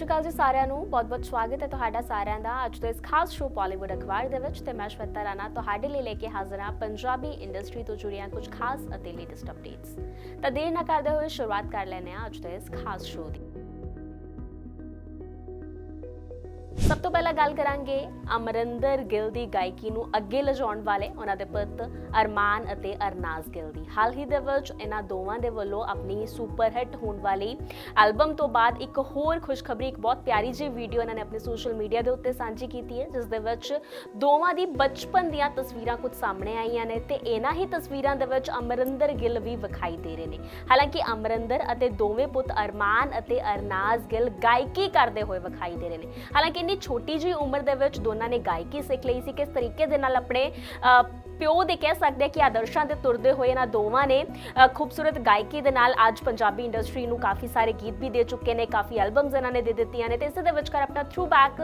ਸ਼੍ਰੀ ਅਕਾਲ ਜੀ ਸਾਰਿਆਂ ਨੂੰ। ਬਹੁਤ-ਬਹੁਤ ਸਵਾਗਤ ਹੈ ਤੁਹਾਡਾ ਸਾਰਿਆਂ ਦਾ ਅੱਜ ਦੇ ਇਸ ਖਾਸ ਸ਼ੋਅ ਬਾਲੀਵੁੱਡ ਅਖਬਾਰ ਦੇ ਵਿੱਚ ਤੇ ਮੈਂ ਸ਼ਵੇਤਾ ਰਾਣਾ ਤੁਹਾਡੇ ਲਈ ਲੈ ਕੇ ਹਾਜ਼ਰ ਹਾਂ ਪੰਜਾਬੀ ਇੰਡਸਟਰੀ ਤੋਂ ਜੁੜੀਆਂ ਕੁਝ ਖਾਸ ਅਤੇ ਲੇਟੈਸਟ ਅਪਡੇਟਸ ਤਾਂ ਦੇਰ ਨਾ ਕਰਦੇ ਹੋਏ ਸ਼ੁਰੂਆਤ ਕਰ ਲੈਂਦੇ ਹਾਂ ਅੱਜ ਦੇ ਇਸ ਖਾਸ ਸ਼ੋਅ ਦੀ। ਤੋਂ ਪਹਿਲਾਂ ਗੱਲ ਕਰਾਂਗੇ ਅਮਰਿੰਦਰ ਗਿੱਲ ਦੀ ਗਾਇਕੀ ਨੂੰ ਅੱਗੇ ਲਿਜਾਉਣ ਵਾਲੇ ਉਹਨਾਂ ਦੇ ਪੁੱਤ ਅਰਮਾਨ ਅਤੇ ਅਰਨਾਜ਼ ਗਿੱਲ ਦੀ। ਹਾਲ ਹੀ ਦੇ ਵਿੱਚ ਇਹਨਾਂ ਦੋਵਾਂ ਦੇ ਵੱਲੋਂ ਆਪਣੀ ਸੁਪਰ ਹਿੱਟ ਹੋਣ ਵਾਲੀ ਐਲਬਮ ਤੋਂ ਬਾਅਦ ਇੱਕ ਹੋਰ ਖੁਸ਼ਖਬਰੀ, ਇੱਕ ਬਹੁਤ ਪਿਆਰੀ ਜਿਹੀ ਵੀਡੀਓ ਇਹਨਾਂ ਨੇ ਆਪਣੇ ਸੋਸ਼ਲ ਮੀਡੀਆ ਦੇ ਉੱਤੇ ਸਾਂਝੀ ਕੀਤੀ ਹੈ, ਜਿਸ ਦੇ ਵਿੱਚ ਦੋਵਾਂ ਦੀ ਬਚਪਨ ਦੀਆਂ ਤਸਵੀਰਾਂ ਕੁਝ ਸਾਹਮਣੇ ਆਈਆਂ ਨੇ ਤੇ ਇਹਨਾਂ ਹੀ ਤਸਵੀਰਾਂ ਦੇ ਵਿੱਚ ਅਮਰਿੰਦਰ ਗਿੱਲ ਵੀ ਵਿਖਾਈ ਦੇ ਰਹੇ ਨੇ। ਹਾਲਾਂਕਿ ਅਮਰਿੰਦਰ ਅਤੇ ਦੋਵੇਂ ਪੁੱਤ ਅਰਮਾਨ ਅਤੇ ਅਰਨਾਜ਼ ਗਿੱਲ ਗਾਇਕੀ ਕਰਦੇ ਹੋਏ ਵਿਖਾਈ ਦੇ ਰਹੇ ਨੇ। ਹਾਲਾਂਕਿ ਇੰਨੀ ਛੋਟੀ ਜਿਹੀ ਉਮਰ ਦੇ ਵਿੱਚ ਦੋਨਾਂ ਨੇ ਗਾਇਕੀ ਸਿੱਖ ਲਈ ਸੀ। ਕਿਸ ਤਰੀਕੇ ਦੇ ਨਾਲ ਆਪਣੇ ਪਿਓ ਦੇ ਕਹਿ ਸਕਦੇ ਆ ਕਿ ਆਦਰਸ਼ਾਂ ਤੇ ਤੁਰਦੇ ਹੋਏ ਇਹਨਾਂ ਦੋਵਾਂ ਨੇ ਖੂਬਸੂਰਤ ਗਾਇਕੀ ਦੇ ਨਾਲ ਅੱਜ ਪੰਜਾਬੀ ਇੰਡਸਟਰੀ ਨੂੰ ਕਾਫੀ ਸਾਰੇ ਗੀਤ ਵੀ ਦੇ ਚੁੱਕੇ ਨੇ, ਕਾਫੀ ਐਲਬਮਸ ਇਹਨਾਂ ਨੇ ਦੇ ਦਿੱਤੀਆਂ ਨੇ ਤੇ ਇਸੇ ਦੇ ਵਿਚਕਾਰ ਆਪਣਾ ਥਰੂ ਬੈਕ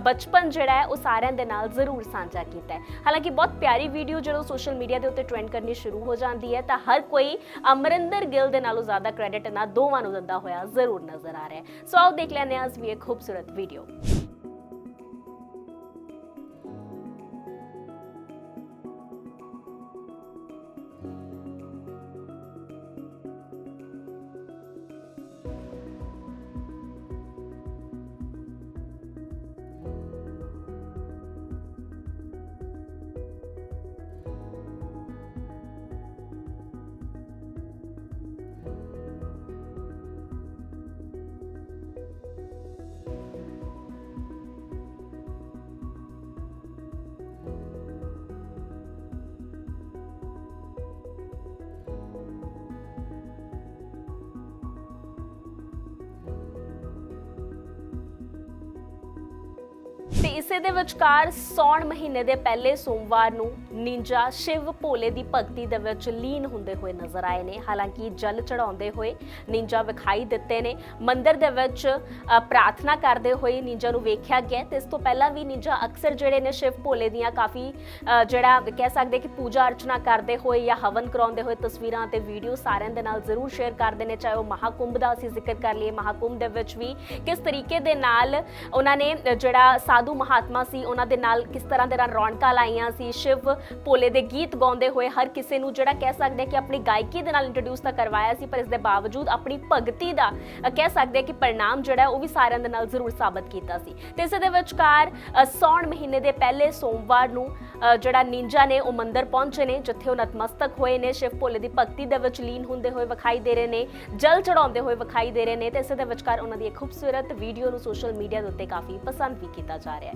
ਬਚਪਨ ਜਿਹੜਾ ਹੈ ਉਹ ਸਾਰਿਆਂ ਦੇ ਨਾਲ ਜ਼ਰੂਰ ਸਾਂਝਾ ਕੀਤਾ ਹੈ। ਹਾਲਾਂਕਿ ਬਹੁਤ ਪਿਆਰੀ ਵੀਡੀਓ ਜਦੋਂ ਸੋਸ਼ਲ ਮੀਡੀਆ ਦੇ ਉੱਤੇ ਟ੍ਰੈਂਡ ਕਰਨੀ ਸ਼ੁਰੂ ਹੋ ਜਾਂਦੀ ਹੈ ਤਾਂ ਹਰ ਕੋਈ ਅਮਰਿੰਦਰ ਗਿੱਲ ਦੇ ਨਾਲੋਂ ਜ਼ਿਆਦਾ ਕ੍ਰੈਡਿਟ ਇਹਨਾਂ ਦੋਵਾਂ ਨੂੰ ਦਿੰਦਾ ਹੋਇਆ ਜ਼ਰੂਰ ਨਜ਼ਰ ਆ ਰਿਹਾ ਹੈ। ਸੋ ਆਓ ਦੇਖ ਲੈਂਦੇ ਹਾਂ ਅੱਜ ਵੀ ਇੱਕ ਖੂਬਸੂਰਤ ਵੀਡੀਓ ਇਸੇ ਦੇ ਵਿਚਕਾਰ ਸੌਣ ਮਹੀਨੇ ਦੇ ਪਹਿਲੇ ਸੋਮਵਾਰ ਨੂੰ ਨਿੰਜਾ ਸ਼ਿਵ ਭੋਲੇ ਦੀ ਭਗਤੀ ਦੇ ਵਿੱਚ ਲੀਨ ਹੁੰਦੇ ਹੋਏ ਨਜ਼ਰ ਆਏ ਨੇ। ਹਾਲਾਂਕਿ ਜਲ ਚੜਾਉਂਦੇ ਹੋਏ ਨਿੰਜਾ ਵਿਖਾਈ ਦਿੱਤੇ ਨੇ। ਮੰਦਿਰ ਦੇ ਵਿੱਚ ਪ੍ਰਾਰਥਨਾ ਕਰਦੇ ਹੋਏ ਨਿੰਜਾ ਨੂੰ ਵੇਖਿਆ ਗਿਆ ਤੇ ਇਸ ਤੋਂ ਪਹਿਲਾਂ ਵੀ ਨਿੰਜਾ ਅਕਸਰ ਜਿਹੜੇ ਨੇ ਸ਼ਿਵ ਭੋਲੇ ਦੀਆਂ ਕਾਫੀ ਜਿਹੜਾ ਕਹਿ ਸਕਦੇ ਕਿ ਪੂਜਾ ਅਰਚਨਾ ਕਰਦੇ ਹੋਏ ਜਾਂ ਹਵਨ ਕਰਾਉਂਦੇ ਹੋਏ ਤਸਵੀਰਾਂ ਤੇ ਵੀਡੀਓ ਸਾਰਿਆਂ ਦੇ ਨਾਲ ਜ਼ਰੂਰ ਸ਼ੇਅਰ ਕਰਦੇ ਨੇ, ਚਾਹੇ ਉਹ ਮਹਾਕੁੰਭ ਦਾ ਅਸੀਂ ਜ਼ਿਕਰ ਕਰ ਲਈਏ। ਮਹਾਕੁੰਭ ਦੇ ਵਿੱਚ ਵੀ ਕਿਸ ਤਰੀਕੇ ਦੇ ਨਾਲ ਉਹਨਾਂ ਨੇ ਜਿਹੜਾ ਸਾਧੂ ਮਹਾਤਮਾ ਸੀ ਉਹਨਾਂ ਦੇ ਨਾਲ ਕਿਸ ਤਰ੍ਹਾਂ ਦੇ ਨਾਲ ਰੌਣਕਾਂ ਲਾਈਆਂ ਸੀ ਸ਼ਿਵ ਭੋਲੇ ਦੇ ਗੀਤ ਗਾਉਂਦੇ ਹੋਏ ਹਰ ਕਿਸੇ ਨੂੰ ਜਿਹੜਾ ਕਹਿ ਸਕਦੇ ਹਾਂ ਕਿ ਆਪਣੀ ਗਾਇਕੀ ਦੇ ਨਾਲ ਇੰਟਰੋਡਿਊਸ ਤਾਂ ਕਰਵਾਇਆ ਸੀ ਪਰ ਇਸ ਦੇ ਬਾਵਜੂਦ ਆਪਣੀ ਭਗਤੀ ਦਾ ਕਹਿ ਸਕਦੇ ਹਾਂ ਕਿ ਪਰਿਣਾਮ ਜਿਹੜਾ ਉਹ ਵੀ ਸਾਰਿਆਂ ਦੇ ਨਾਲ ਜ਼ਰੂਰ ਸਾਬਤ ਕੀਤਾ ਸੀ। ਤੇ ਇਸੇ ਦੇ ਵਿਚਕਾਰ ਅ, ਸੌਣ ਮਹੀਨੇ ਦੇ ਪਹਿਲੇ ਸੋਮਵਾਰ ਨੂੰ ਜਿਹੜਾ ਨਿੰਜਾ ਨੇ ਉਹ ਮੰਦਰ ਪਹੁੰਚੇ ਨੇ ਜਿੱਥੇ ਉਹ ਨਤਮਸਤਕ ਹੋਏ ਨੇ ਸ਼ਿਵ ਭੋਲੇ ਦੀ ਭਗਤੀ ਦੇ ਵਿੱਚ ਲੀਨ ਹੁੰਦੇ ਹੋਏ ਵਿਖਾਈ ਦੇ ਰਹੇ ਨੇ ਜਲ ਚੜਾਉਂਦੇ ਹੋਏ ਵਿਖਾਈ ਦੇ ਰਹੇ ਨੇ ਤੇ ਇਸੇ ਦੇ ਵਿਚਕਾਰ ਉਹਨਾਂ ਦੀ ਇੱਕ ਖੂਬਸੂਰਤ ਵੀਡੀਓ ਨੂੰ ਸੋਸ਼ਲ ਮੀਡੀਆ ਦੇ ਉੱਤੇ ਕਾਫੀ ਪਸੰਦ ਵੀ ਕੀਤਾ ਜਾ ਰਿਹਾ ਹੈ।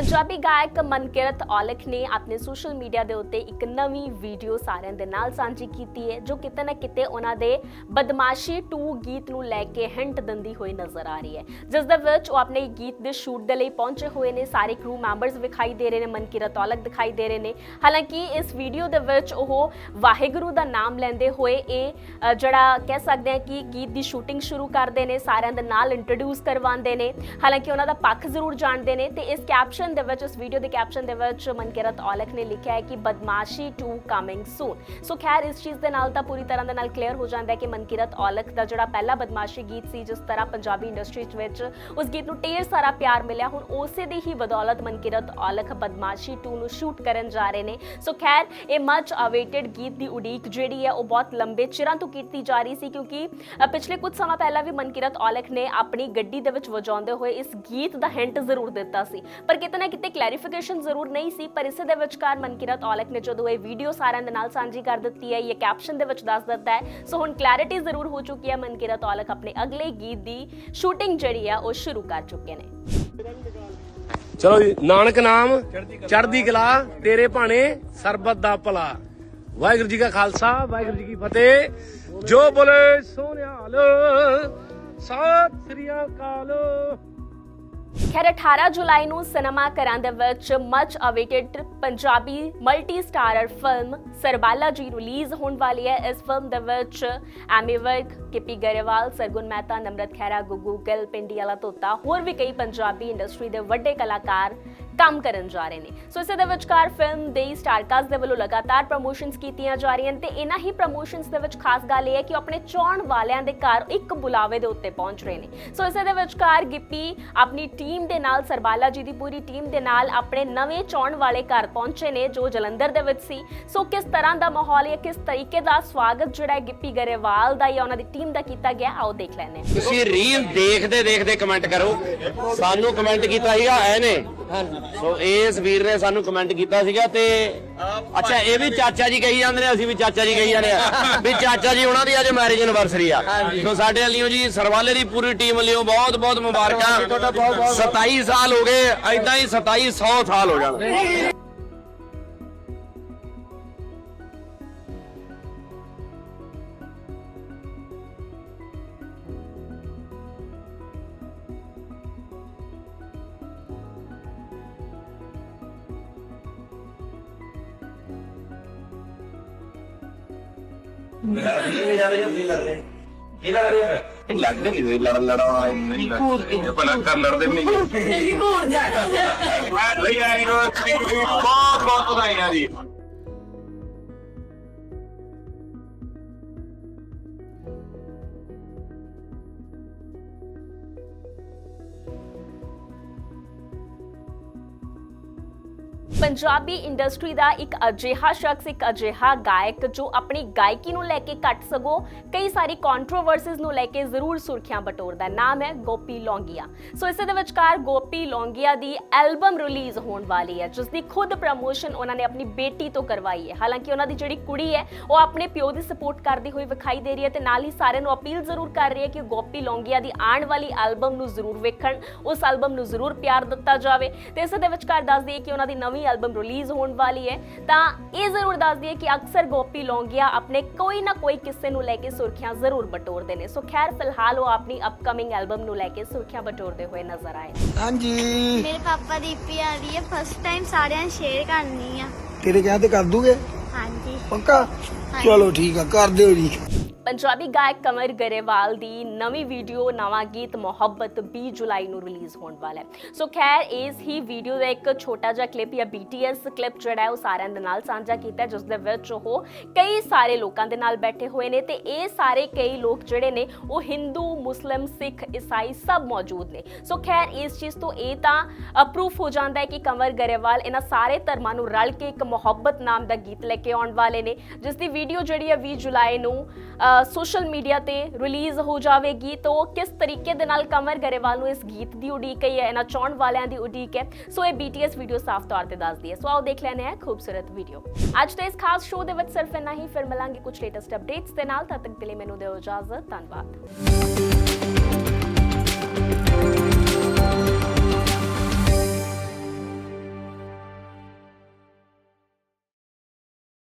ਪੰਜਾਬੀ ਗਾਇਕ ਮਨਕਿਰਤ ਔਲਖ ਨੇ ਆਪਣੇ ਸੋਸ਼ਲ ਮੀਡੀਆ ਦੇ ਉੱਤੇ ਇੱਕ ਨਵੀਂ ਵੀਡੀਓ ਸਾਰਿਆਂ ਦੇ ਨਾਲ ਸਾਂਝੀ ਕੀਤੀ ਹੈ, ਜੋ ਕਿਤੇ ਨਾ ਕਿਤੇ ਉਹਨਾਂ ਦੇ ਬਦਮਾਸ਼ੀ 2 ਗੀਤ ਨੂੰ ਲੈ ਕੇ ਹਿੰਟ ਦਿੰਦੀ ਹੋਈ ਨਜ਼ਰ ਆ ਰਹੀ ਹੈ। ਜਿਸ ਦੇ ਵਿੱਚ ਉਹ ਆਪਣੇ ਗੀਤ ਦੇ ਸ਼ੂਟ ਦੇ ਲਈ ਪਹੁੰਚੇ ਹੋਏ ਨੇ, ਸਾਰੇ ਕਰੂ ਮੈਂਬਰਸ ਵਿਖਾਈ ਦੇ ਰਹੇ ਨੇ, ਮਨਕਿਰਤ ਔਲਖ ਦਿਖਾਈ ਦੇ ਰਹੇ ਨੇ। ਹਾਲਾਂਕਿ ਇਸ ਵੀਡੀਓ ਦੇ ਵਿੱਚ ਉਹ ਵਾਹਿਗੁਰੂ ਦਾ ਨਾਮ ਲੈਂਦੇ ਹੋਏ ਇਹ ਜਿਹੜਾ ਕਹਿ ਸਕਦੇ ਹਾਂ ਕਿ ਗੀਤ ਦੀ ਸ਼ੂਟਿੰਗ ਸ਼ੁਰੂ ਕਰਦੇ ਨੇ, ਸਾਰਿਆਂ ਦੇ ਨਾਲ ਇੰਟਰੋਡਿਊਸ ਕਰਵਾਉਂਦੇ ਨੇ। ਹਾਲਾਂਕਿ ਉਹਨਾਂ ਦਾ ਪੱਖ ਜ਼ਰੂਰ ਜਾਣਦੇ ਨੇ ਤੇ ਇਸ ਕੈਪਸ਼ਨ ਦੇ ਵਿੱਚ ਇਸ ਵੀਡੀਓ ਦੇ ਕੈਪਸ਼ਨ ਦੇ ਵਿੱਚ ਮਨਕਿਰਤ ਔਲਖ ਨੇ ਲਿਖਿਆ ਹੈ ਕਿ ਬਦਮਾਸ਼ੀ 2 ਕਮਿੰਗ ਸੂਨ ਸੋ ਖੈਰ, ਇਸ ਚੀਜ਼ ਦੇ ਨਾਲ ਤਾਂ ਪੂਰੀ ਤਰ੍ਹਾਂ ਦੇ ਨਾਲ ਕਲੀਅਰ ਹੋ ਜਾਂਦਾ ਹੈ ਕਿ ਮਨਕਿਰਤ ਔਲਖ ਦਾ ਜਿਹੜਾ ਪਹਿਲਾ ਬਦਮਾਸ਼ੀ ਗੀਤ ਸੀ, ਜਿਸ ਤਰ੍ਹਾਂ ਪੰਜਾਬੀ ਇੰਡਸਟਰੀ ਵਿੱਚ ਉਸ ਗੀਤ ਨੂੰ ਢੇਰ ਸਾਰਾ ਪਿਆਰ ਮਿਲਿਆ, ਹੁਣ ਉਸੇ ਦੀ ਹੀ ਬਦੌਲਤ ਮਨਕਿਰਤ ਔਲਖ ਬਦਮਾਸ਼ੀ 2 ਨੂੰ ਸ਼ੂਟ ਕਰਨ ਜਾ ਰਹੇ ਨੇ। ਸੋ ਖੈਰ, ਇਹ ਮਚ ਅਵੇਟਡ ਗੀਤ ਦੀ ਉਡੀਕ ਜਿਹੜੀ ਹੈ, ਉਹ ਬਹੁਤ ਲੰਬੇ ਚਿਰਾਂ ਤੋਂ ਕੀਤੀ ਜਾ ਰਹੀ ਸੀ, ਕਿਉਂਕਿ ਪਿਛਲੇ ਕੁਝ ਸਮਾਂ ਪਹਿਲਾਂ ਵੀ ਮਨਕਿਰਤ ਔਲਖ ਨੇ ਆਪਣੀ ਗੱਡੀ ਦੇ ਵਿੱਚ ਵਜਾਉਂਦੇ ਹੋਏ ਇਸ ਗੀਤ ਦਾ ਹਿੰਟ ਜ਼ਰੂਰ ਦਿੱਤਾ ਸੀ। ਪਰ ਕਿਤੇ ਨਾ ਕਿਤੇ ਕਲੈਰੀਫਿਕੇਸ਼ਨ ਜ਼ਰੂਰ ਨਹੀਂ ਸੀ, ਪਰ ਇਸੇ ਦੇ ਵਿਚਕਾਰ ਮਨਕਿਰਤ ਔਲਖ ਨੇ ਜਦੋਂ ਇਹ ਵੀਡੀਓ ਸਾਰਿਆਂ ਦੇ ਨਾਲ ਸਾਂਝੀ ਕਰ ਦਿੱਤੀ ਹੈ, ਇਹ ਕੈਪਸ਼ਨ ਦੇ ਵਿੱਚ ਦੱਸ ਦਿੱਤਾ ਹੈ। ਸੋ ਹੁਣ ਕਲੈਰਿਟੀ ਜ਼ਰੂਰ ਹੋ ਚੁੱਕੀ ਹੈ ਮਨਕਿਰਤ ਔਲਖ ਆਪਣੇ ਅਗਲੇ ਗੀਤ ਦੀ ਸ਼ੂਟਿੰਗ ਜਿਹੜੀ ਆ ਉਹ ਸ਼ੁਰੂ ਕਰ ਚੁੱਕੇ ਨੇ। ਚਲੋ ਜੀ, ਨਾਨਕ ਨਾਮ, ਚੜ੍ਹਦੀ ਕਲਾ, ਤੇਰੇ ਭਾਣੇ, ਸਰਬਤ ਦਾ ਭਲਾ। ਵਾਹਿਗੁਰੂ ਜੀ ਕਾ ਖਾਲਸਾ, ਵਾਹਿਗੁਰੂ ਜੀ ਕੀ ਫਤਿਹ। ਜੋ ਬੋਲੇ ਸੋਨਿਆਲ ਸਤਿ ਸ੍ਰੀ ਅਕਾਲ। ਖੈਰ 18 ਜੁਲਾਈ ਨੂੰ ਸਿਨੇਮਾ ਘਰਾਂ ਦੇ ਵਿੱਚ much awaited Punjabi multi starrer film Sarbala ji release ਹੋਣ ਵਾਲੀ ਹੈ। ਇਸ ਫਿਲਮ ਦੇ ਵਿੱਚ ਐਮੀ ਵਿਰਕ ਕਿਪੀ ਗਰੇਵਾਲ ਸਰਗੁਣ ਮਹਿਤਾ ਨਮਰਤ ਖੈਰਾ ਗੁੱਗੂ ਗਿੱਲ ਪਿੰਡੀ ਵਾਲਾ ਤੋਤਾ ਹੋਰ ਵੀ ਕਈ ਪੰਜਾਬੀ ਇੰਡਸਟਰੀ ਦੇ ਵੱਡੇ ਕਲਾਕਾਰ ਕੰਮ ਕਰਨ ਜਾ ਰਹੇ ਨੇ। ਸੋ ਇਸੇ ਦੇ ਵਿਚਕਾਰ ਫਿਲਮ ਦੇ ਸਟਾਰਕਾਸਟ ਦੇ ਵੱਲੋਂ ਲਗਾਤਾਰ ਪ੍ਰੋਮੋਸ਼ਨਸ ਕੀਤੀਆਂ ਜਾ ਰਹੀਆਂ ਤੇ ਇਹਨਾਂ ਹੀ ਪ੍ਰੋਮੋਸ਼ਨਸ ਦੇ ਵਿੱਚ ਖਾਸ ਗੱਲ ਇਹ ਹੈ ਕਿ ਆਪਣੇ ਚਾਹਣ ਵਾਲਿਆਂ ਦੇ ਘਰ ਇੱਕ ਬੁਲਾਵੇ ਦੇ ਉੱਤੇ ਪਹੁੰਚ ਰਹੇ ਨੇ। ਸੋ ਇਸੇ ਦੇ ਵਿਚਕਾਰ ਗਿੱਪੀ ਆਪਣੀ ਟੀਮ ਦੇ ਨਾਲ, ਸਰਬਾਲਾ ਜੀ ਦੀ ਪੂਰੀ ਟੀਮ ਦੇ ਨਾਲ ਆਪਣੇ ਨਵੇਂ ਚਾਹਣ ਵਾਲੇ ਘਰ ਪਹੁੰਚੇ ਨੇ, ਜੋ ਜਲੰਧਰ ਦੇ ਵਿੱਚ ਸੀ। ਸੋ ਕਿਸ ਤਰ੍ਹਾਂ ਦਾ ਮਾਹੌਲ ਹੈ ਕਿਸ ਤਰੀਕੇ ਦਾ ਸਵਾਗਤ ਜਿਹੜਾ ਹੈ ਗਿੱਪੀ ਗਰੇਵਾਲ ਦਾ ਜਾਂ ਉਹਨਾਂ ਦੀ ਟੀਮ ਦਾ ਕੀਤਾ ਗਿਆ, ਆਓ ਦੇਖ ਲੈਂਦੇ ਤੁਸੀਂ ਰੀਲ ਦੇਖਦੇ ਦੇਖਦੇ ਕਮੈਂਟ ਕਰੋ। ਸਾਨੂੰ ਕਮੈਂਟ ਕੀਤਾ ਸੀਗਾ ਸੋ ਇਸ ਵੀਰ ਨੇ ਸਾਨੂੰ ਕਮੈਂਟ ਕੀਤਾ ਸੀਗਾ ਤੇ ਅੱਛਾ ਇਹ ਵੀ ਚਾਚਾ ਜੀ ਕਹੀ ਜਾਂਦੇ ਨੇ ਅਸੀਂ ਵੀ ਚਾਚਾ ਜੀ ਕਹੀ ਜਾਂਦੇ ਆ। ਵੀ ਚਾਚਾ ਜੀ ਉਹਨਾਂ ਦੀ ਅੱਜ ਮੈਰਿਜ ਐਨਵਰਸਰੀ ਆ। ਸੋ ਸਾਡੇ ਵੱਲੋਂ ਜੀ ਸਰਵਾਲੇ ਦੀ ਪੂਰੀ ਟੀਮ ਵੱਲੋਂ ਬਹੁਤ ਬਹੁਤ ਮੁਬਾਰਕਾਂ। 27 ਸਾਲ ਹੋ ਗਏ ਐਦਾਂ ਹੀ 2700 ਸਾਲ ਹੋ ਜਾਣ। ਲੱਗਦੇ ਨਹੀਂ ਲੜਨ ਲੜਾਉਣਾ ਨਹੀਂ ਲੱਗਦੇ ਭਲਾ ਕਰ ਲੜਦੇ ਨਹੀਂ ਮੈਂ ਲਈ ਆਈ ਨੂੰ ਬਹੁਤ ਬਹੁਤ ਵਧਾਈਆਂ ਜੀ। ਪੰਜਾਬੀ ਇੰਡਸਟਰੀ ਦਾ ਇੱਕ ਅਜਿਹਾ ਸ਼ਖਸ, ਇੱਕ ਅਜਿਹਾ ਗਾਇਕ ਜੋ ਆਪਣੀ ਗਾਇਕੀ ਨੂੰ ਲੈ ਕੇ ਘੱਟ ਸਗੋ ਕਈ ਸਾਰੀ ਕੰਟਰੋਵਰਸੀਜ਼ ਨੂੰ ਲੈ ਕੇ ਜ਼ਰੂਰ ਸੁਰਖੀਆਂ ਬਟੋਰਦਾ ਨਾਮ ਹੈ ਗੋਪੀ ਲੌਂਗੀਆ। ਸੋ ਇਸੇ ਦੇ ਵਿਚਕਾਰ ਗੋਪੀ ਲੌਂਗੀਆ ਦੀ ਐਲਬਮ ਰਿਲੀਜ਼ ਹੋਣ ਵਾਲੀ ਹੈ, ਜਿਸ ਦੀ ਖੁਦ ਪ੍ਰਮੋਸ਼ਨ ਉਹਨਾਂ ਨੇ ਆਪਣੀ ਬੇਟੀ ਤੋਂ ਕਰਵਾਈ ਹੈ। ਹਾਲਾਂਕਿ ਉਹਨਾਂ ਦੀ ਜਿਹੜੀ ਕੁੜੀ ਹੈ, ਉਹ ਆਪਣੇ ਪਿਓ ਦੀ ਸਪੋਰਟ ਕਰਦੀ ਹੋਈ ਵਿਖਾਈ ਦੇ ਰਹੀ ਹੈ ਤੇ ਨਾਲ ਹੀ ਸਾਰਿਆਂ ਨੂੰ ਅਪੀਲ ਜ਼ਰੂਰ ਕਰ ਰਹੀ ਹੈ ਕਿ ਗੋਪੀ ਲੌਂਗੀਆ ਦੀ ਆਉਣ ਵਾਲੀ ਐਲਬਮ ਨੂੰ ਜ਼ਰੂਰ ਵੇਖਣ, ਉਸ ਐਲਬਮ ਨੂੰ ਜ਼ਰੂਰ ਪਿਆਰ ਦਿੱਤਾ ਜਾਵੇ। ਤੇ ਇਸੇ ਦੇ ਵਿਚਕਾਰ ਦੱਸ ਦਈਏ ਕਿ ਉਹਨਾਂ ਦੀ ਨਵੀਂ ਐਲਬਮ ਰਿਲੀਜ਼ ਹੋਣ ਵਾਲੀ ਹੈ ਤਾਂ ਇਹ ਜ਼ਰੂਰ ਦੱਸ ਦਈਏ ਕਿ ਅਕਸਰ ਗੋਪੀ ਲੌਂਗੀਆ ਆਪਣੇ ਕੋਈ ਨਾ ਕੋਈ ਕਿੱਸੇ ਨੂੰ ਲੈ ਕੇ ਸੁਰਖੀਆਂ ਜ਼ਰੂਰ ਬਟੋਰਦੇ ਨੇ। ਸੋ ਖੈਰ ਫਿਲਹਾਲ ਉਹ ਆਪਣੀ ਅਪਕਮਿੰਗ ਐਲਬਮ ਨੂੰ ਲੈ ਕੇ ਸੁਰਖੀਆਂ ਬਟੋਰਦੇ ਹੋਏ ਨਜ਼ਰ ਆਏ। ਹਾਂਜੀ। ਮੇਰੇ ਪਾਪਾ ਦੀ ਈਪੀ ਆ ਰਹੀ ਹੈ ਫਸਟ ਟਾਈਮ ਸਾਰਿਆਂ ਨੂੰ ਸ਼ੇਅਰ ਕਰਨੀ ਆ। ਤੇਰੇ ਕਹਿਣ ਤੇ ਕਰ ਦੂਗੇ? ਹਾਂਜੀ। ਪੱਕਾ? ਚਲੋ ਠੀਕ ਆ ਕਰ ਦਿਓ ਜੀ। ਪੰਜਾਬੀ ਗਾਇਕ ਕਮਰ ਗਰੇਵਾਲ ਦੀ ਨਵੀਂ ਵੀਡੀਓ, ਨਵਾਂ ਗੀਤ ਮੁਹੱਬਤ 20 ਜੁਲਾਈ ਨੂੰ ਰਿਲੀਜ਼ ਹੋਣ ਵਾਲਾ ਹੈ। ਸੋ ਖੈਰ, ਇਸ ਹੀ ਵੀਡੀਓ ਦਾ ਇੱਕ ਛੋਟਾ ਜਿਹਾ ਕਲਿੱਪ ਜਾਂ BTS ਕਲਿੱਪ ਜਿਹੜਾ ਹੈ, ਉਹ ਸਾਰਿਆਂ ਦੇ ਨਾਲ ਸਾਂਝਾ ਕੀਤਾ ਜਿਸ ਦੇ ਵਿੱਚ ਉਹ ਕਈ ਸਾਰੇ ਲੋਕਾਂ ਦੇ ਨਾਲ ਬੈਠੇ ਹੋਏ ਨੇ ਤੇ ਇਹ ਸਾਰੇ ਕਈ ਲੋਕ ਜਿਹੜੇ ਨੇ, ਉਹ ਹਿੰਦੂ ਮੁਸਲਿਮ ਸਿੱਖ ਈਸਾਈ ਸਭ ਮੌਜੂਦ ਨੇ। ਸੋ ਖੈਰ, ਇਸ ਚੀਜ਼ ਤੋਂ ਇਹ ਤਾਂ ਪ੍ਰੂਫ ਹੋ ਜਾਂਦਾ ਹੈ ਕਿ ਕਮਰ ਗਰੇਵਾਲ ਇਹਨਾਂ ਸਾਰੇ ਧਰਮਾਂ ਨੂੰ ਰਲ ਕੇ ਇੱਕ ਮੁਹੱਬਤ ਨਾਮ ਦਾ ਗੀਤ ਲੈ ਕੇ ਆਉਣ ਵਾਲੇ ਨੇ ਜਿਸ ਦੀ ਵੀਡੀਓ ਜਿਹੜੀ ਹੈ 20 ਜੁਲਾਈ ਨੂੰ ਸੋਸ਼ਲ ਮੀਡੀਆ ਤੇ ਰਿਲੀਜ਼ ਹੋ ਜਾਵੇਗੀ, ਤਾਂ ਕਿਸ ਤਰੀਕੇ ਦੇ ਨਾਲ ਕਮਰ ਗਰੇਵਾਲ ਨੂੰ ਇਸ ਗੀਤ ਦੀ ਉਡੀਕ ਹੈ ਇਹਨਾਂ ਚਾਹਣ ਵਾਲਿਆਂ ਦੀ ਉਡੀਕ ਹੈ, ਸੋ ਇਹ BTS ਵੀਡੀਓ ਸਾਫ਼ ਤੌਰ ਤੇ ਦੱਸਦੀ ਹੈ। ਸੋ ਆਓ ਦੇਖ ਲੈਂਦੇ ਹਾਂ ਖੂਬਸੂਰਤ ਵੀਡੀਓ ਅੱਜ ਦੇ ਇਸ ਖਾਸ ਸ਼ੋਅ ਦੇ ਵਿੱਚ ਸਿਰਫ ਇੰਨਾ ਹੀ, ਫਿਰ ਮਿਲਾਂਗੇ ਕੁਝ ਲੇਟੈਸਟ ਅਪਡੇਟਸ ਦੇ ਨਾਲ। ਤਦ ਤੱਕ ਦੇ ਲਈ ਮੈਨੂੰ ਦਿਓ ਇਜਾਜ਼ਤ, ਧੰਨਵਾਦ।